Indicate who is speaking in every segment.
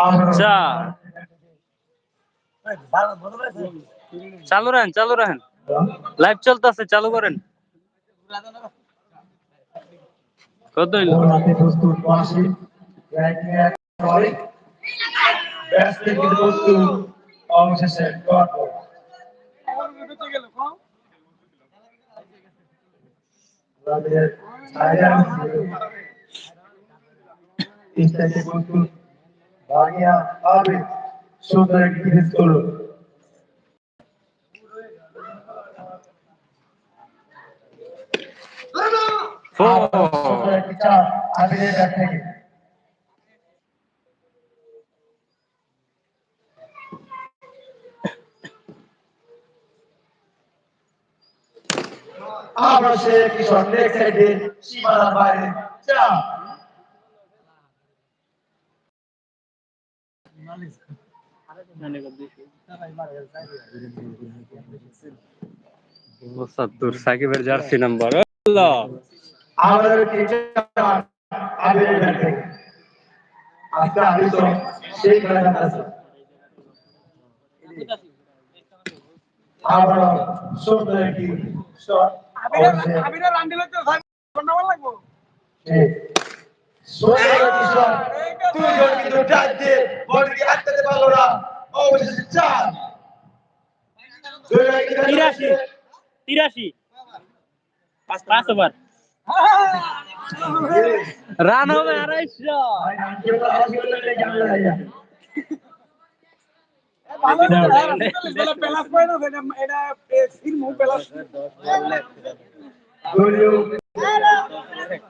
Speaker 1: আচ্ছা। চালু রাখেন চালু রাখেন লাইভ চলতেছে চালু করেন। কত হইল?
Speaker 2: সাইরান ইস্তাইতে প্রস্তুত ভাগিয়া হবে সুন্দর একটি ফিনিশ করল সুন্দর একটি চার আবিরের ব্যাট থেকে আবার সে একটি শট লেগ সাইডে সীমানার বাইরে চার
Speaker 1: পঁচাত্তর সাকিবের জার্সি নাম্বার।
Speaker 2: আমাদের একটি চার থেকে আজকে আবির তো সেই খেলা কাটাচ্ছে আবার সুন্দর একটি শট
Speaker 3: আবিরের রান্ডি লাগতে ভাই ঘণ্টা লাগবো।
Speaker 2: সুন্দর একটি শট দুজন কিন্তু টাচ দিয়ে বলকে আটকাতে পারল না অবশেষে চার
Speaker 1: তিরাশি। তিরাশি পাঁচ ওভার। রান হবে আড়াইশো।
Speaker 3: এটা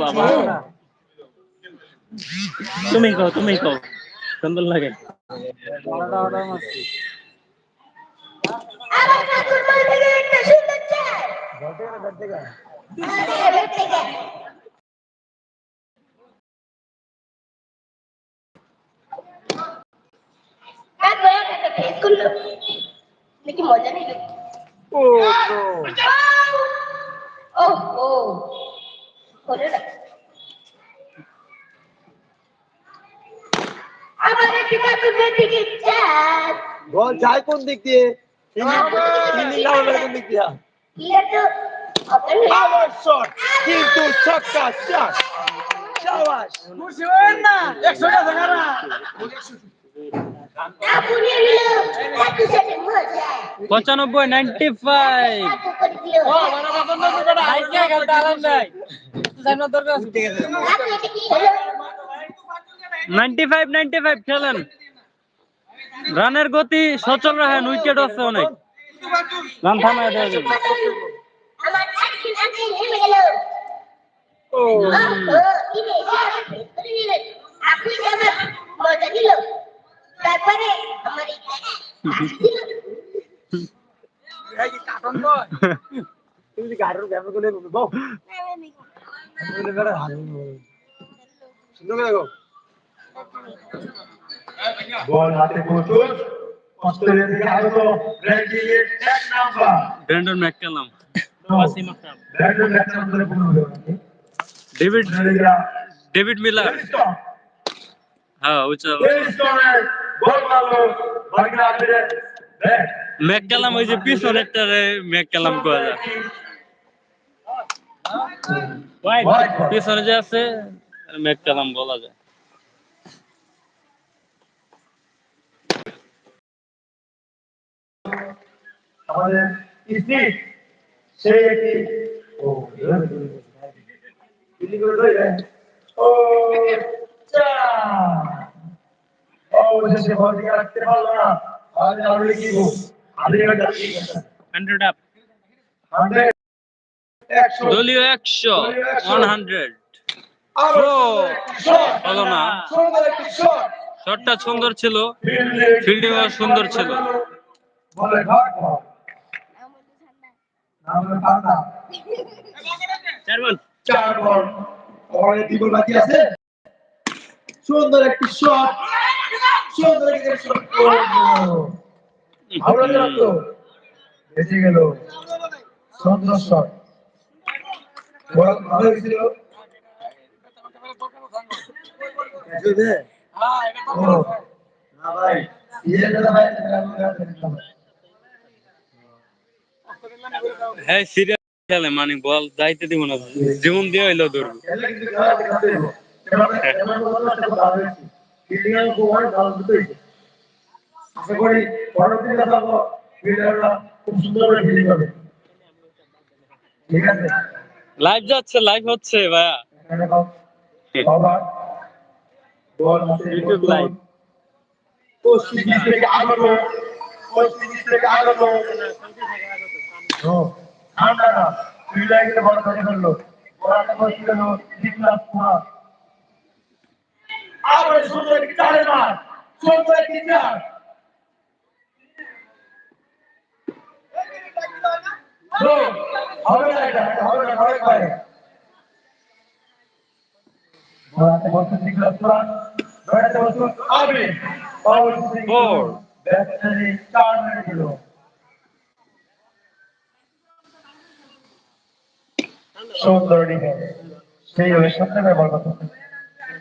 Speaker 1: বাবা। তুমি কও তুমি কও। সুন্দর লাগে।
Speaker 4: দেখি মজা নেই ও ও ও। করে না আবার একটি কাকুর ব্যাট থেকে চার
Speaker 2: বল যায় কোন দিক দিয়ে? কোন দিক দিয়ে?
Speaker 4: না।
Speaker 2: কিন্তু ছক্কা চার শাবাশ
Speaker 3: খুশি হবেন না। একশো টাকা
Speaker 1: পঁচানব্বই
Speaker 4: ninety five
Speaker 1: ninety five ninety five খেলেন। রানের গতি সচল রাখেন উইকেট আছে অনেক। রান থামায় দেওয়া যাবে
Speaker 4: ও কি রে করে দিলেন আপনি যে আমার মজা দিল তারপরে আমার এই দিল
Speaker 3: কাটন তো
Speaker 2: তুমি যদি গাড়ির ব্যাপার করে বল তুমি বেড়া হাল সুন্দর করে গো বল হাতে প্রস্তুত অস্ট্রেলিয়া থেকে আগত র্যাঙ্কিং এর এক নাম্বার
Speaker 1: ব্র্যান্ডন ম্যাককালাম
Speaker 2: ব্যাটন ব্যাটসম্যান ধরে পুরো হলো
Speaker 1: David
Speaker 2: Australia
Speaker 1: David Miller
Speaker 2: stop
Speaker 1: হ্যাঁ উচ্চাল
Speaker 2: স্টপে বল মারলো ভাগনা আবিরে ব্যাট
Speaker 1: ম্যাককালাম ওই যে পিছনেরটা যায় পিছনে যে আছে ম্যাককালাম বলা যায়
Speaker 2: আমাদের ইসি সেই একটি ও করে ও চা ও শেষে বল দিকে রাখতে পারল না। আর আর লিখিব আদিকে যাচ্ছি
Speaker 1: হান্ড্রেড আপ।
Speaker 2: হান্ড্রেড। একশো।
Speaker 1: দলীয় একশো।
Speaker 2: One hundred.
Speaker 1: হলো না। শটটা সুন্দর ছিল।
Speaker 2: ফিল্ডিং
Speaker 1: সুন্দর ছিল।
Speaker 2: সুন্দর একটি শট। সুন্দর একটি শট ভালো লাগল বেঁচে গেল। সুন্দর শট ভালো হয়েছিল।
Speaker 3: হ্যাঁ
Speaker 1: সিরিয়াস খেলে মানে বল যাইতে দিব না। যেমন দিয়ে হইল ধরবো
Speaker 2: হয়েছে। আশা করি পরবর্তী খুব সুন্দর করে ঠিক আছে?
Speaker 1: লাইভ যাচ্ছে লাইভ হচ্ছে ভাইয়া।
Speaker 2: এখানে কম বাবা। বল আছে
Speaker 1: ইউটিউব লাইভ
Speaker 2: পশ্চিম থেকে আগানো পশ্চিম থেকে আগানো ঠান্ডা না কিন্তু বড় ধরে ফেলল। বড়টা পশ্চিম গেল জিতলাম পুরা আবার সুন্দর একটি চারের মার সুন্দর একটি চার No, হবে না এটা, এটা হবে না, হবে না। বড়াতে বলতে জিতলাম পুরা বড়াতে বলতে আবে পাওয়ার
Speaker 1: Four.
Speaker 2: ব্যাটারি চার সুন্দর ডিফেন্স সেই সত্যি বল কথা।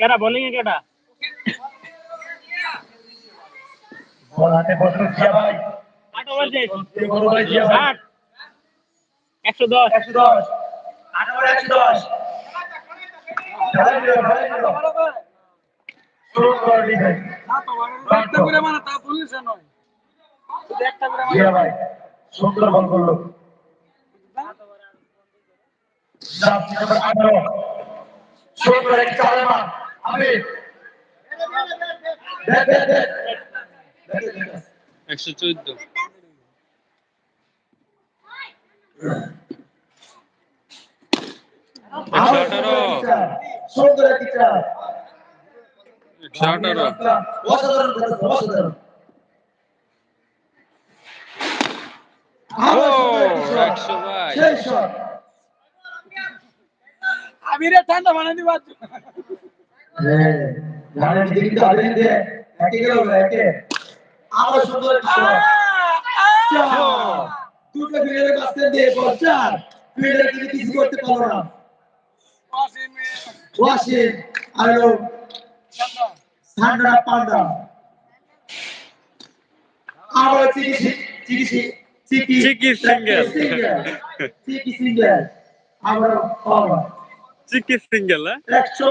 Speaker 1: কেডা বোলিং এ কেডা?
Speaker 2: বল হাতে বসল জিয়া ভাই।
Speaker 1: আট ওভার শেষ।
Speaker 2: বড় ভাই জিয়া ভাই।
Speaker 1: আট। একশো দশ।
Speaker 2: একশো দশ। আট ওভার একশো দশ। খেলাই দিল, খেলাই দিল। সুন্দর
Speaker 3: না তো একটা করে মানে তা পুলিশে নয় একটা করে মানে
Speaker 2: জিয়া ভাই সুন্দর বল করল। নাম্বার আঠারো। সুন্দর এক চারে মার আমি দেখ দেখ দেখ দেখ, দেখ, দেখ।
Speaker 1: একশো চোদ্দ একশো আঠারো
Speaker 2: সুন্দর একটি চার
Speaker 1: একশো আঠারো
Speaker 2: অসাধারণ করেছে, অসাধারণ
Speaker 1: ও
Speaker 2: আবার সুন্দর একটি shot।
Speaker 1: একশো বাইশ
Speaker 2: সেই shot।
Speaker 3: আবিরে ঠান্ডা বানাই দিবা
Speaker 2: হ্যাঁ, ধানের দিকে একে গেল একে। আবার সুন্দর। দুটো দিয়ে। ফিল্ডার কিছু করতে পারল না। ওয়াসিম আর হলো সান্ডা পান্ডা। আবার চিকি চিকি
Speaker 1: সিঙ্গেল।
Speaker 2: চিকি সিঙ্গেল আবার পাওয়া
Speaker 1: চিকি সিঙ্গেল
Speaker 2: একশো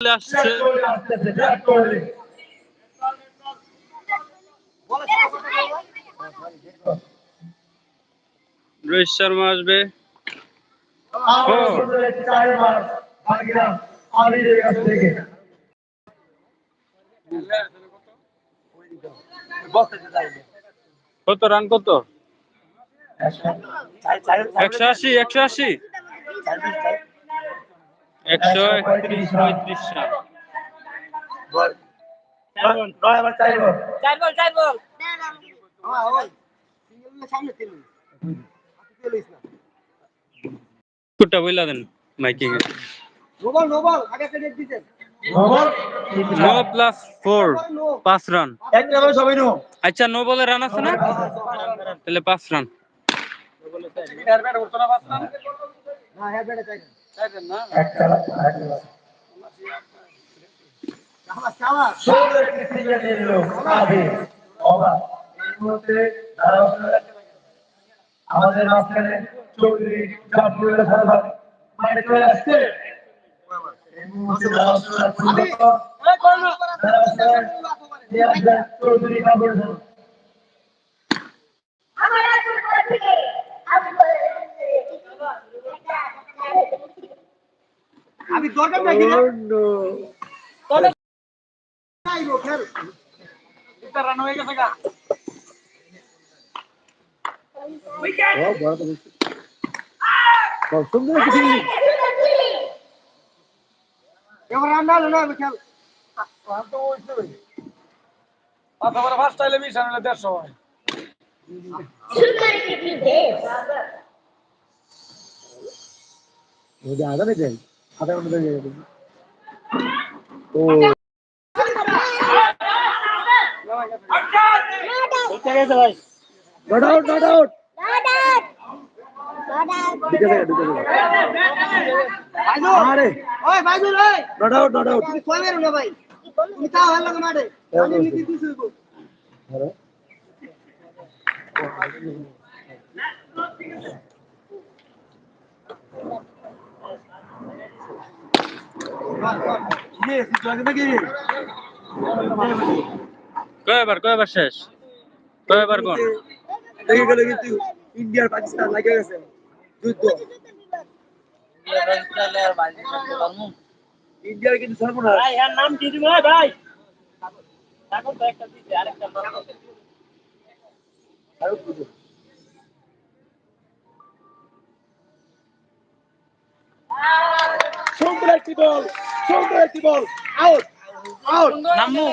Speaker 1: চলে আসছে। রোহিত শর্মা আসবে। কত রান কত?
Speaker 2: একশো
Speaker 1: আশি একশো আশি। একশো একত্রিশ পঁয়ত্রিশ কুটটা বইলা দেন মাইকিং এ
Speaker 3: নোবল নোবল আগে থেকে দিতেন
Speaker 1: নো প্লাস ফোর পাঁচ রান।
Speaker 2: একটা করে সবাই নো
Speaker 1: আচ্ছা নো বলে রান আছে না? তাহলে পাঁচ রান।
Speaker 3: এর ব্যাট উঠতো না
Speaker 2: আমাদের মাঝখানে চৌধুরী জাফরুল্লাহ সাহেব মাঠে চলে আসছে তারা পূর্বত
Speaker 3: এই কোন না
Speaker 2: তারা নিয়ে আসবেন চৌধুরী জাফরুল্লাহ সাহেব।
Speaker 4: আমার আতুর থেকে আমি
Speaker 3: আমি দরকার নাই কিনা তবে নাই গো খেল। এটা রান হয়ে গেছে গা। এবার রান না না খেল। রান তো হইছে ভাই পাঁচ ওভার ফার্স্ট টাইলে মিস আনলে 150 হয়
Speaker 2: not out, not out.
Speaker 3: তুমি কই মেরো না ভাই তুমি তাও ভালো লাগে মাঠে.
Speaker 1: কয়বার কয়বার শেষ? কয়বার কোন
Speaker 2: দেখে গেল কিন্তু ইন্ডিয়ার পাকিস্তান লাগে গেছে। যুদ্ধ। ইন্ডিয়ার কিন্তু সর্বনাশ।
Speaker 3: নাম কি দিবে ভাই। এখন তো একটা দিছে আরেকটা নাম
Speaker 2: সুন্দর একটি বল সুন্দর একটি বল আউট আউট
Speaker 1: নামু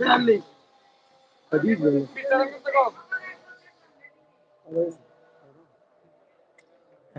Speaker 2: বিয়াল্লিশ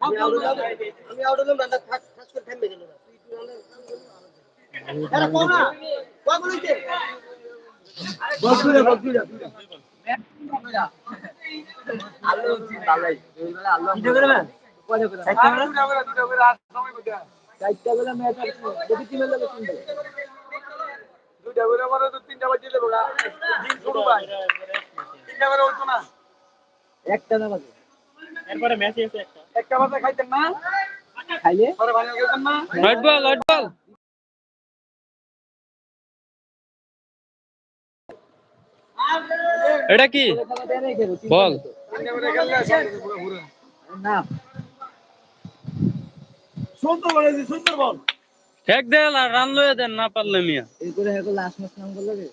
Speaker 2: আমি আউট হলাম।
Speaker 3: করে গেল
Speaker 2: তিনটে
Speaker 3: দুটা করে মানে তো তিনটা বাজে দেবো শুরু ভাই তিনটা করে উঠতো না।
Speaker 2: একটা না বাজে।
Speaker 1: এরপরে ম্যাচ আছে একটা।
Speaker 3: একটা বাজে খাইতেন না।
Speaker 2: খাইলে?
Speaker 3: পরে ভাঙা গেছেন না।
Speaker 1: Light ball light ball. এটা কি? বল।
Speaker 2: না। সুন্দর সুন্দর
Speaker 1: দেন আর রান লয়ে দেন না পারলে মিয়া।
Speaker 2: এরপরে লাস্ট ম্যাচ নাম করল রে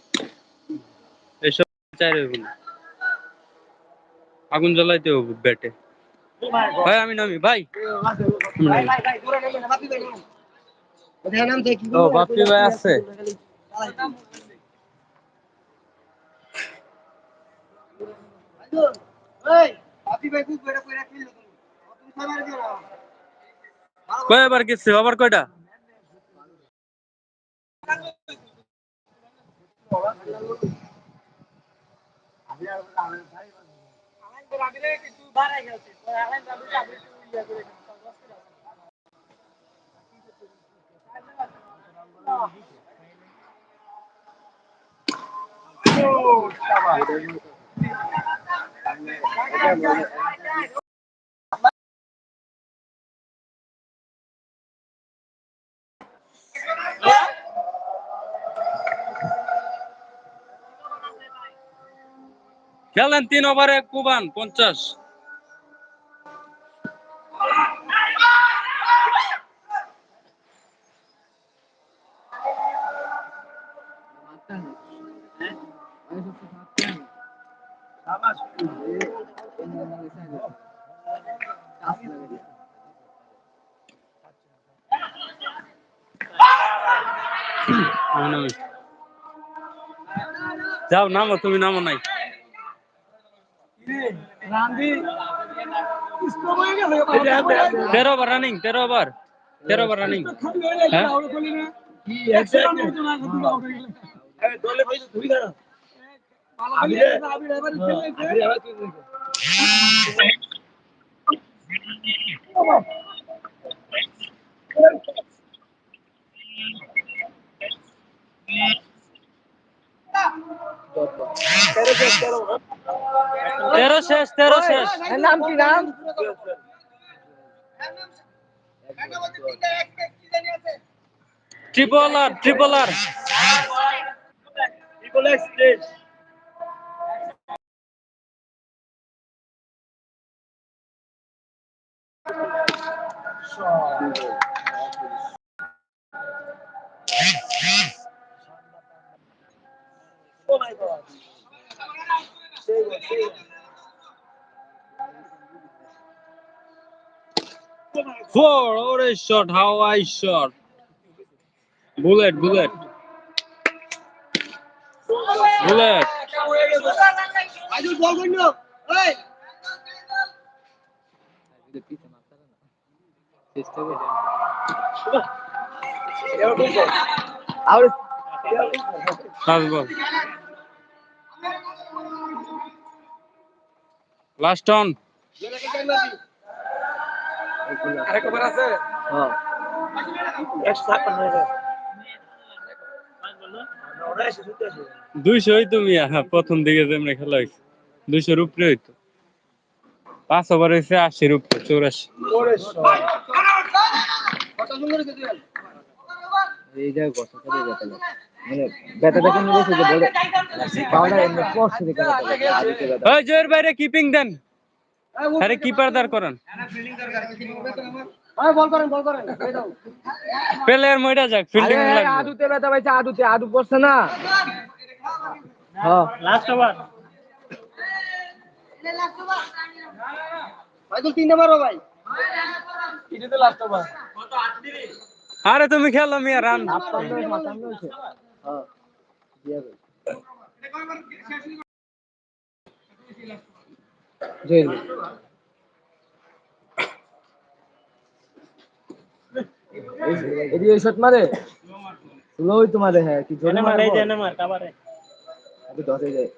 Speaker 1: চাই আগুন জ্বলাইতে হবে ব্যাটে। ভাই আমি নামি ভাই।
Speaker 3: ভাই। ভাই ভাই ভাই
Speaker 1: ও বাপি ভাই আছে।
Speaker 3: ভাই
Speaker 1: কয়বার গেছে? আবার কয়টা?
Speaker 3: আমাদের আগে কিছু
Speaker 1: খেলেন তিন ওভারে কুবান পঞ্চাশ। যাও নামো তুমি নামো নাই।
Speaker 3: রান্দি স্টপ হয়ে গেছে
Speaker 1: তেরো ওভার রানিং তেরো ওভার তেরো তেরো শেষ তেরো শেষ।
Speaker 3: নাম কি নাম?
Speaker 1: Triple R
Speaker 2: triple R stage.
Speaker 1: Four ওরে শট হাওয়াই শট বুলেট বুলেট। বুলেট।
Speaker 3: আজুল বল। কইল এই
Speaker 2: এবার তুই বল। আর
Speaker 1: লাস্ট বল লাস্ট অন
Speaker 3: আরেকবার আছে?
Speaker 2: হ্যাঁ। আসে।
Speaker 1: দুইশোই তুমি হ্যাঁ, প্রথম দিকে যেমন খেলা হয়েছে দুইশোর উপরে হইতো। পাঁচ ওভার হয়েছে আশির উপরে চৌরাশি।
Speaker 5: মানে
Speaker 1: জয়ের বাইরে কিপিং দেন। আরে কিপার দাঁড় করান।
Speaker 3: করেন বল করেন। এই দাও
Speaker 1: প্লেয়ার মইরা যাক ফিল্ডিং
Speaker 5: আরে আদুতে ব্যথা পাইছে আদুতে। আদু পড়ছে না। হ্যাঁ।
Speaker 1: লাস্ট ওভার
Speaker 3: ভাই তো তিনটা মারো ভাই। এটা তো লাস্ট ওভার
Speaker 1: আরে তুমি খেলো মিয়া রান
Speaker 5: হ্যাঁ। দিয়া ভাই জয়েল এদি এই শট মারে। স্লোই তো মারে হ্যাঁ কি জোরে মারে
Speaker 1: মার কাবারে
Speaker 5: যায়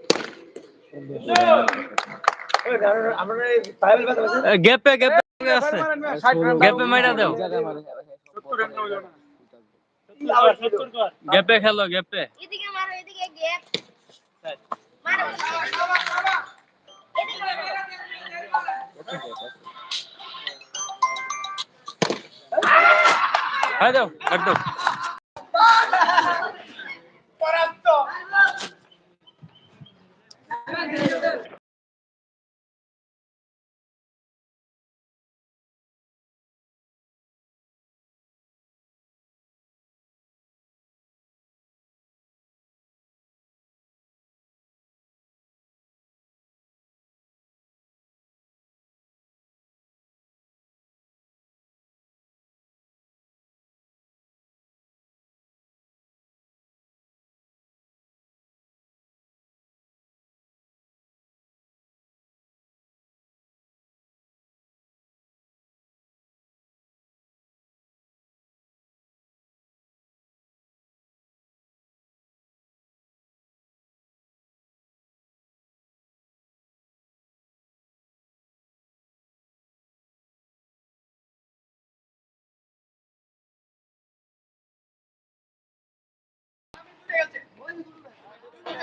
Speaker 2: আছে।
Speaker 1: গ্যাপে গ্যাপে আছে। গ্যাপে মাইরা দাও। গ্যাপে খেলো গ্যাপে
Speaker 4: এদিকে মারো এদিকে গ্যাপ মারো।
Speaker 1: দাও একদম।
Speaker 2: পাঁচ